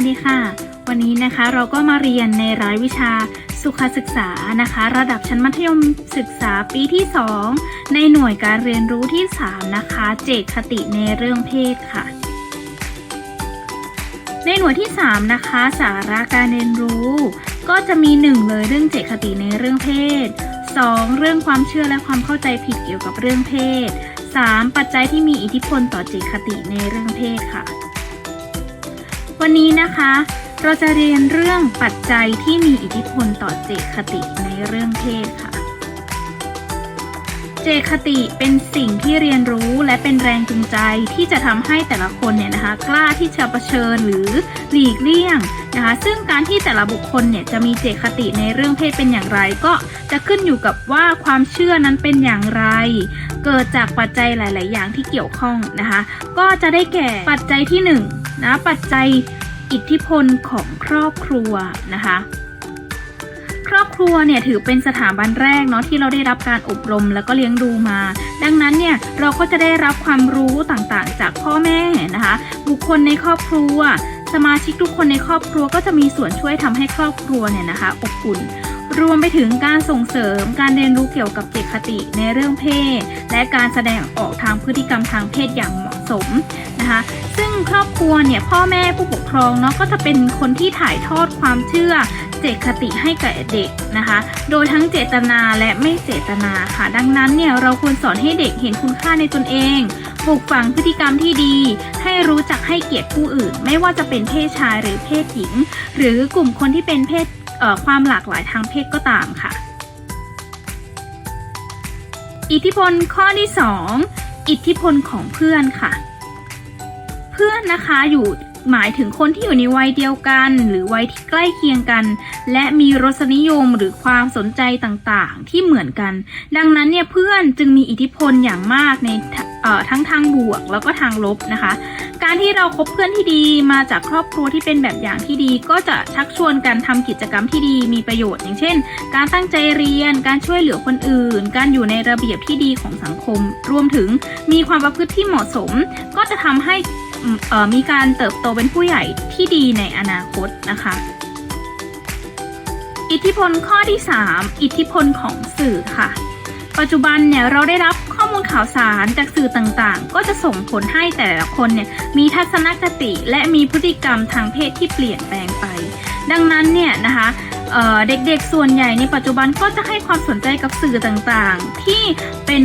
วัสดีค่ะ วันนี้นะคะเราก็มาเรียนในรายวิชาสุขศึกษานะคะ ระดับชั้นมัธยมศึกษาปีที่ 2 ในหน่วยการเรียนรู้ที่ 3 นะคะ เจตคติในเรื่องเพศค่ะ ในหน่วยที่ 3 นะคะ สาระการเรียนรู้ ก็จะมี 1 เลยเรื่องเจตคติในเรื่องเพศ 2. เรื่องความเชื่อและความเข้าใจผิดเกี่ยวกับเรื่องเพศ 3. ปัจจัยที่มีอิทธิพลต่อเจตคติในเรื่องเพศค่ะ วันนี้นะคะ เราจะเรียนเรื่องปัจจัยที่มีอิทธิพลต่อเจตคติในเรื่องเพศค่ะ เจตคติเป็นสิ่งที่เรียนรู้และเป็นแรงจูงใจที่จะทำให้แต่ละคนเนี่ยนะคะ กล้าที่จะเผชิญหรือหลีกเลี่ยงนะคะ ซึ่งการที่แต่ละบุคคลเนี่ยจะมีเจตคติในเรื่องเพศเป็นอย่างไร ก็จะขึ้นอยู่กับว่าความเชื่อนั้นเป็นอย่างไร เกิดจากปัจจัยหลาย ๆ อย่างที่เกี่ยวข้องนะคะ ก็จะได้แก่ปัจจัยที่ 1 นะปัจจัยอิทธิพลของครอบครัวนะคะ ครอบครัวเนี่ยถือเป็นสถาบันแรกเนาะที่เราได้รับการอบรมแล้วก็เลี้ยงดูมา ดังนั้นเนี่ยเราก็จะได้รับความรู้ต่างๆ จากพ่อแม่นะคะ บุคคลในครอบครัว สมาชิกทุกคนในครอบครัวก็จะมีส่วนช่วยทำให้ครอบครัวเนี่ยนะคะอบอุ่น รวมไปถึงการส่งเสริมการเรียนรู้เกี่ยวกับเจตคติในเรื่องเพศ และการแสดงออกทางพฤติกรรมทางเพศอย่างเหมาะสมนะคะซึ่งครอบครัวเนี่ยพ่อแม่ผู้ปกครองเนาะก็จะเป็นคนที่ถ่ายทอดความเชื่อเจตคติให้กับเด็กนะคะ โดยทั้งเจตนาและไม่เจตนาค่ะ ดังนั้นเนี่ยเราควรสอนให้เด็กเห็นคุณค่าในตนเอง ปลูกฝังพฤติกรรมที่ดี ให้รู้จักให้เกียรติผู้อื่น ไม่ว่าจะเป็นเพศชายหรือเพศหญิง หรือกลุ่มคนที่เป็นเพศเความหลากหลายทางเพศก็ตามค่ะ อิทธิพลข้อที่ 2 อิทธิพลของเพื่อนค่ะ เพื่อนนะคะอยู่หมายถึงคนที่อยู่ในวัยเดียวกัน หรือวัยที่ใกล้เคียงกัน และมีรสนิยมหรือความสนใจต่างๆ ที่เหมือนกัน ดังนั้นเนี่ยเพื่อนจึงมีอิทธิพลอย่างมากใน ทั้งทางบวกแล้วก็ทางลบนะคะ การที่เราคบเพื่อนที่ดีมาจากครอบครัวที่เป็นแบบอย่างที่ดี ก็จะชักชวนกันทำกิจกรรมที่ดีมีประโยชน์ อย่างเช่น การตั้งใจเรียน การช่วยเหลือคนอื่น การอยู่ในระเบียบที่ดีของสังคม รวมถึงมีความประพฤติที่เหมาะสม ก็จะทำให้มีการเติบโตเป็นผู้ใหญ่ที่ดีในอนาคตนะคะอิทธิพลข้อที่ 3 อิทธิพลของสื่อค่ะ ปัจจุบันเนี่ยเราได้รับ มูลข่าวสารจากสื่อต่างๆ ก็จะส่งผลให้แต่ละคนเนี่ยมีทัศนคติและมีพฤติกรรมทางเพศที่เปลี่ยนแปลงไป ดังนั้นเนี่ยนะคะ เด็กๆส่วนใหญ่ในปัจจุบันก็จะให้ความสนใจกับสื่อต่างๆ ที่เป็น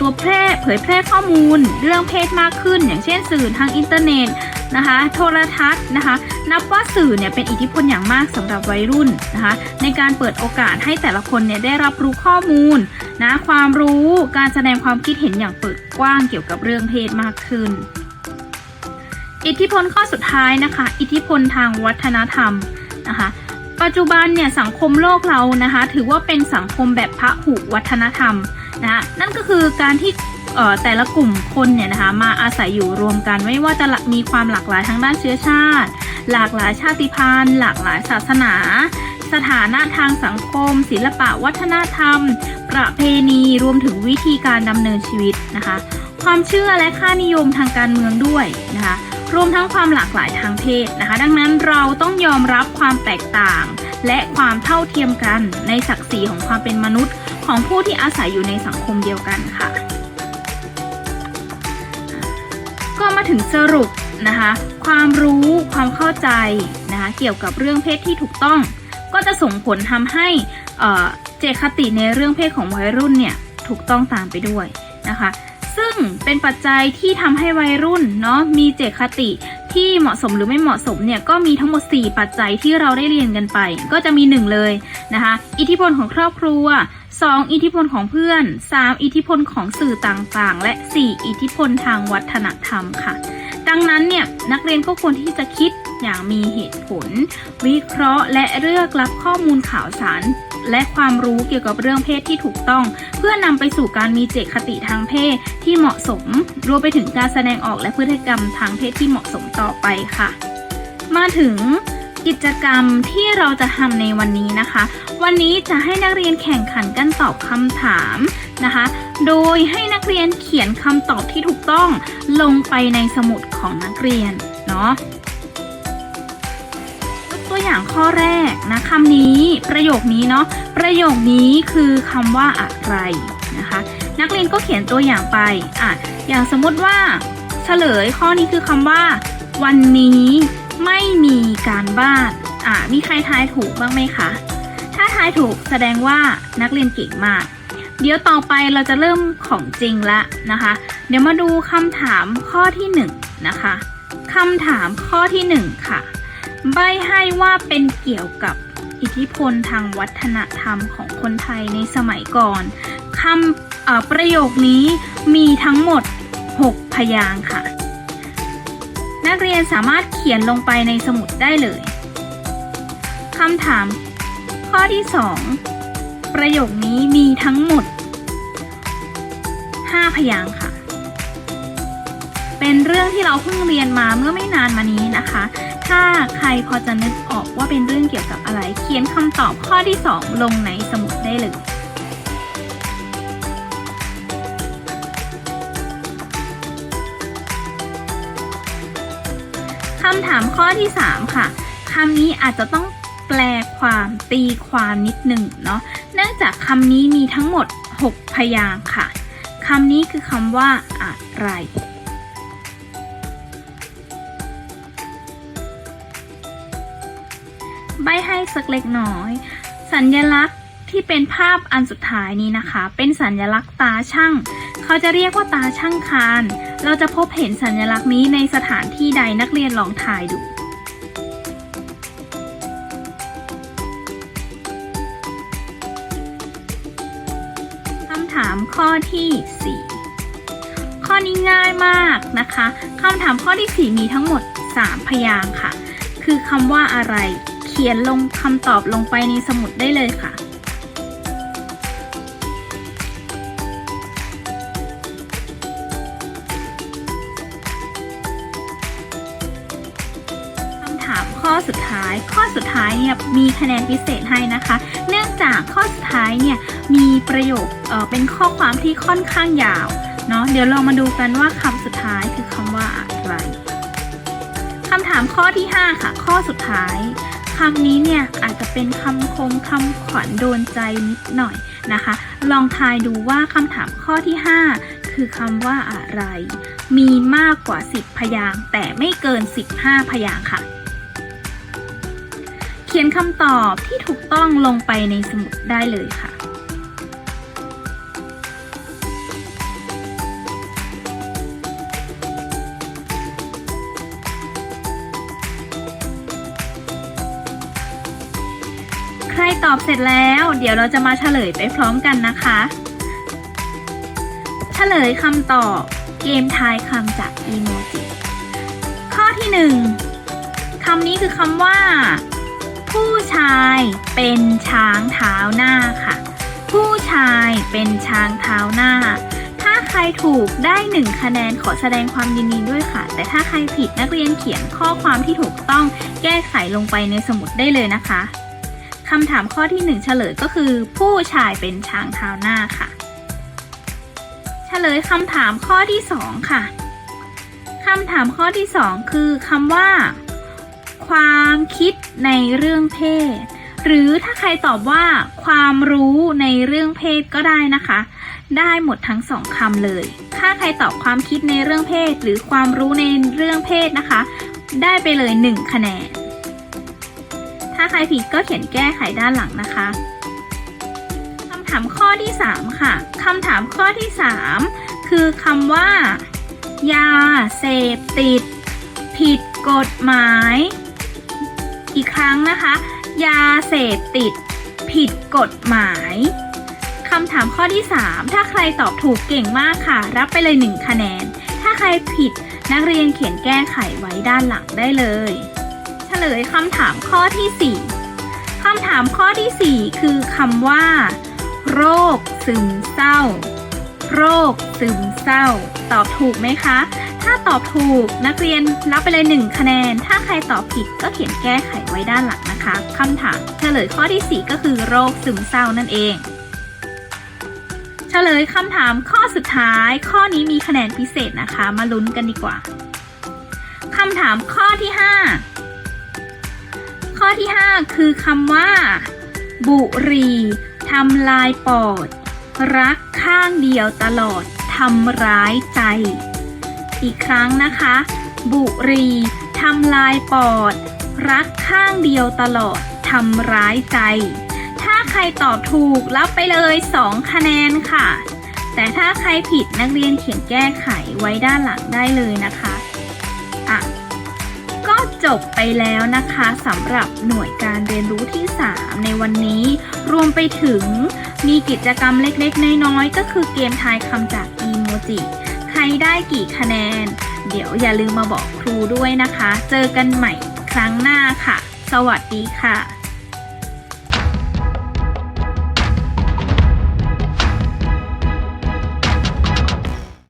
ตัวแพร่เผยแพร่ข้อมูล เรื่องเพศมากขึ้น อย่างเช่นสื่อทางอินเทอร์เน็ตนะคะโทรทัศน์นะคะนับว่าสื่อเนี่ยเป็นอิทธิพลอย่างมากสำหรับวัยรุ่นนะคะในการเปิดโอกาสให้แต่ละคนเนี่ยได้รับรู้ข้อมูลนะความรู้การแสดงความคิดเห็นอย่างเปิดกว้างเกี่ยวกับเรื่องเพศมากขึ้น อิทธิพลข้อสุดท้ายนะคะ อิทธิพลทางวัฒนธรรมนะคะ ปัจจุบันเนี่ยสังคมโลกเรานะคะ ถือว่าเป็นสังคมแบบพหุวัฒนธรรมนะคะนั่นก็คือการที่เอ่อแต่ละกลุ่มคนเนี่ยนะคะมาอาศัยอยู่รวมกัน ไม่ว่าจะมีความหลากหลายทางด้านเชื้อชาติ หลากหลายชาติพันธุ์ หลากหลายศาสนา สถานะทางสังคม ศิลปะวัฒนธรรม ประเพณีรวมถึงวิธีการดำเนินชีวิตนะคะ ความเชื่อและค่านิยมทางการเมืองด้วยนะคะ รวมทั้งความหลากหลายทางเพศนะคะ ดังนั้นเราต้องยอมรับความแตกต่าง และความเท่าเทียมกันในศักดิ์ศรีของความเป็นมนุษย์ ของผู้ที่อาศัยอยู่ในสังคมเดียวกันค่ะ ก็มาถึงสรุปนะคะ ความรู้ความเข้าใจนะคะเกี่ยวกับเรื่องเพศที่ถูกต้อง ก็จะส่งผลทำให้เจตคติในเรื่องเพศของวัยรุ่นเนี่ยถูกต้องตามไปด้วยนะคะ ซึ่งเป็นปัจจัยที่ทำให้วัยรุ่นเนาะมีเจตคติที่เหมาะสมหรือไม่เหมาะสมเนี่ยก็มีทั้งหมด 4 ปัจจัยที่เราได้เรียนกันไป ก็จะมี 1 เลยนะคะ อิทธิพลของครอบครัว 2 อิทธิพลของเพื่อน 3 อิทธิพลของสื่อต่างๆ และ 4 อิทธิพลทางวัฒนธรรมค่ะ ดังนั้นเนี่ยนักเรียนก็ควรที่จะคิดอย่างมีเหตุผล วิเคราะห์และเลือกรับข้อมูลข่าวสาร และความรู้เกี่ยวกับเรื่องเพศที่ถูกต้อง เพื่อนำไปสู่การมีเจตคติทางเพศที่เหมาะสม รวมไปถึงการแสดงออกและพฤติกรรมทางเพศที่เหมาะสมต่อไปค่ะ มาถึงกิจกรรมที่เราจะทำในวันนี้นะคะ วันนี้จะให้นักเรียนแข่งขันกันตอบคำถามนะคะ โดยให้นักเรียนเขียนคำตอบที่ถูกต้องลงไปในสมุดของนักเรียนเนาะ อย่างข้อแรกนะคำนี้ประโยคนี้เนาะประโยคนี้คือคำว่าอะไรนะคะ นักเรียนก็เขียนตัวอย่างไปอะอย่างสมมติว่าเฉลยข้อนี้คือคำว่า วันนี้ไม่มีการบ้านอะมีใครทายถูกบ้างไหมคะถ้าทายถูกแสดงว่านักเรียนเก่งมาก เดี๋ยวต่อไปเราจะเริ่มของจริงละนะคะ เดี๋ยวมาดูคำถามข้อที่หนึ่งนะคะคำถามข้อที่หนึ่งค่ะ ใบให้ว่าเป็นเกี่ยวกับอิทธิพลทางวัฒนธรรมของคนไทยในสมัยก่อนคำประโยคนี้มีทั้งหมด 6 พยางค์ค่ะ นักเรียนสามารถเขียนลงไปในสมุดได้เลยคำถาม ข้อที่ 2 ประโยคนี้มีทั้งหมด 5 พยางค์ค่ะ เป็นเรื่องที่เราเพิ่งเรียนมาเมื่อไม่นานมานี้นะคะ ถ้าใครพอจะนึกออกว่าเป็นเรื่องเกี่ยวกับอะไร เขียนคำตอบข้อที่ 2 ลงในสมุดได้เลยคำถามข้อที่ 3 ค่ะคำนี้อาจจะต้องแปลความตีความนิดหนึ่งเนาะเนื่องจากคำนี้มีทั้งหมด 6 พยางค์ค่ะคำนี้คือคำว่าอะไร ใบให้สักเล็กน้อย สัญญลักษณ์ที่เป็นภาพอันสุดท้ายนี้นะคะ เป็นสัญลักษณ์ตาช่าง เขาจะเรียกว่าตาช่างคาน เราจะพบเห็นสัญลักษณ์นี้ในสถานที่ใดนักเรียนลองทายดูคำถามข้อที่ 4 ข้อนี้ง่ายมากนะคะคำถามข้อที่ 4 มีทั้งหมด 3 พยางค์ค่ะ คือคำว่าอะไร เขียนลงคำตอบลงไปในสมุดได้เลยค่ะ คำถามข้อสุดท้าย ข้อสุดท้ายเนี่ยมีคะแนนพิเศษให้นะคะ เนื่องจากข้อสุดท้ายเนี่ยมีประโยคเอ่อเป็นข้อความที่ค่อนข้างยาวเนาะ เดี๋ยวเรามาดูกันว่าคำสุดท้ายคือคำว่าอะไรคำถามข้อที่ 5 ค่ะ ข้อสุดท้ายำนี้เนี่ยอาจจะเป็นคำคมคำขวัญโดนใจนิดหน่อยนะคะ ลองทายดูว่าคำถามข้อที่ 5 คือคำว่าอะไร มีมากกว่า 10 พยางแต่ไม่เกิน 15 พยางค่ะ เขียนคำตอบที่ถูกต้องลงไปในสมุดได้เลยค่ะ อบเสร็จแล้ว เดี๋ยวเราจะมาเฉลยไปพร้อมกันนะคะ เฉลยคำตอบเกมทายคำจากอีโมจิ ข้อที่หนึ่งคำนี้คือคำว่า ผู้ชายเป็นช้างเท้าหน้าค่ะ ผู้ชายเป็นช้างเท้าหน้า ถ้าใครถูกได้หนึ่งคะแนนขอแสดงความยินดีด้วยค่ะ แต่ถ้าใครผิดนักเรียนเขียนข้อความที่ถูกต้องแก้ไขลงไปในสมุดได้เลยนะคะ คำถามข้อที่หนึ่งเฉลยก็คือ ผู้ชายเป็นช้างเท้าหน้าค่ะ เฉลยคำถามข้อที่สองค่ะคำถามข้อที่สองคือคำว่า ความคิดในเรื่องเพศ หรือถ้าใครตอบว่า ความรู้ในเรื่องเพศก็ได้นะคะ ได้หมดทั้งสองคำเลย ถ้าใครตอบความคิดในเรื่องเพศ หรือความรู้ในเรื่องเพศนะคะ ได้ไปเลยหนึ่งคะแนน ถ้าใครผิดก็เขียนแก้ไขด้านหลังนะคะคำถามข้อที่ 3 ค่ะคำถามข้อที่ 3 คือคำว่า ยาเสพติด ผิดกฎหมาย อีกครั้งนะคะ ยาเสพติด ผิดกฎหมายคำถามข้อที่ 3 ถ้าใครตอบถูกเก่งมากค่ะ รับไปเลย 1 คะแนน ถ้าใครผิดนักเรียนเขียนแก้ไขไว้ด้านหลังได้เลย ฉลยคำถามข้อที่ 4คำถามข้อทีสี่ 4 คือคำว่า โรคซึมเศร้า โรคซึมเศร้า ตอบถูกไหมคะ ถ้าตอบถูกนักเรียนรับไปเลย 1 คะแนน ถ้าใครตอบผิดก็เขียนแก้ไขไว้ด้านหลังนะคะคำถามเฉลยข้อที่ 4 ก็คือโรคซึมเศร้านั่นเองเฉลยคำถามข้อสุดท้าย ข้อนี้มีคะแนนพิเศษนะคะ มาลุ้นกันดีกว่าคำถามข้อที่ 5 ข้อที่ 5 คือคำว่า บุรีทำลายปอด รักข้างเดียวตลอดทำร้ายใจ อีกครั้งนะคะ บุรีทำลายปอด รักข้างเดียวตลอดทำร้ายใจ ถ้าใครตอบถูกรับไปเลย 2 คะแนนค่ะ แต่ถ้าใครผิดนักเรียนเขียนแก้ไขไว้ด้านหลังได้เลยนะคะ จบไปแล้วนะคะสำหรับหน่วยการเรียนรู้ที่ 3 ในวันนี้ รวมไปถึงมีกิจกรรมเล็กๆ น้อยๆ ก็คือเกมทายคำจากอีโมจิ ใครได้กี่คะแนน เดี๋ยวอย่าลืมมาบอกครูด้วยนะคะ เจอกันใหม่ครั้งหน้าค่ะ สวัสดีค่ะ